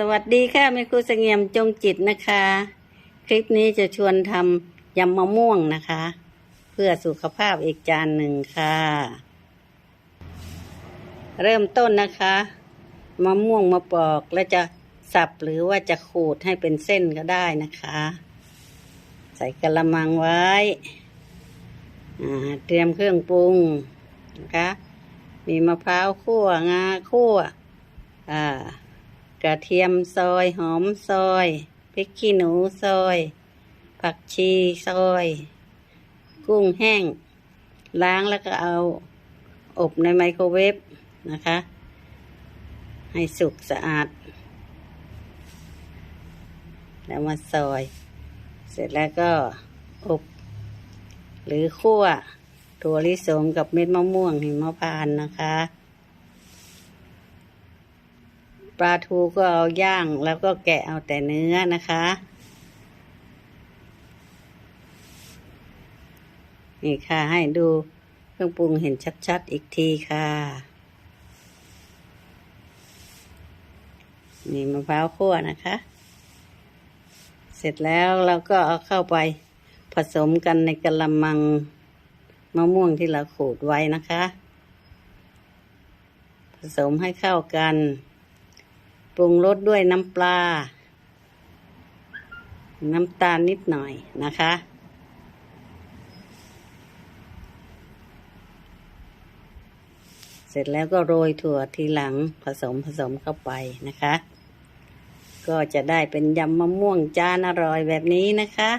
สวัสดีค่ะแม่ครูเสงี่ยมจงจิตนะคะ คลิปนี้จะชวนทำยำมะม่วงนะคะ เพื่อสุขภาพอีกจานหนึ่งค่ะ เริ่มต้นนะคะ มะม่วงมาปอกแล้วจะสับหรือว่าจะขูดให้เป็นเส้นก็ได้นะคะ ใส่กระมังไว้เตรียมเครื่องปรุงนะคะ มีมะพร้าวคั่วงาคั่วอ่า ระเทียมซอยหอมซอยพริกขี้หนูซอย ผักชีซอย กุ้งแห้ง ล้างแล้วก็เอา อบในไมโครเวฟนะคะ ให้สุกสะอาด แล้วมาซอย เสร็จแล้วก็อบ หรือคั่วถั่วลิสงกับเม็ดมะม่วงหิมพานต์นะคะ ปลาทูก็เอาย่างแล้วก็แกะเอาแต่เนื้อนะคะ นี่ค่ะให้ดูเครื่องปรุงเห็นชัดๆอีกทีค่ะ นี่มะพร้าวคั่วนะคะ เสร็จแล้วเราก็เอาเข้าไปผสมกันในกระมังมะม่วงที่เราขูดไว้นะคะ ผสมให้เข้ากัน ปรุงรสด้วยน้ำปลา น้ำตาลนิดหน่อยนะคะ เสร็จแล้วก็โรยถั่วทีหลังผสมผสมเข้าไปนะคะ ก็จะได้เป็นยำมะม่วงจานอร่อยแบบนี้นะคะ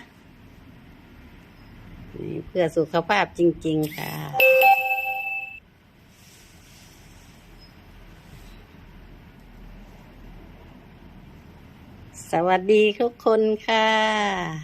เพื่อสุขภาพจริง ๆ ค่ะ สวัสดีทุกคนค่ะ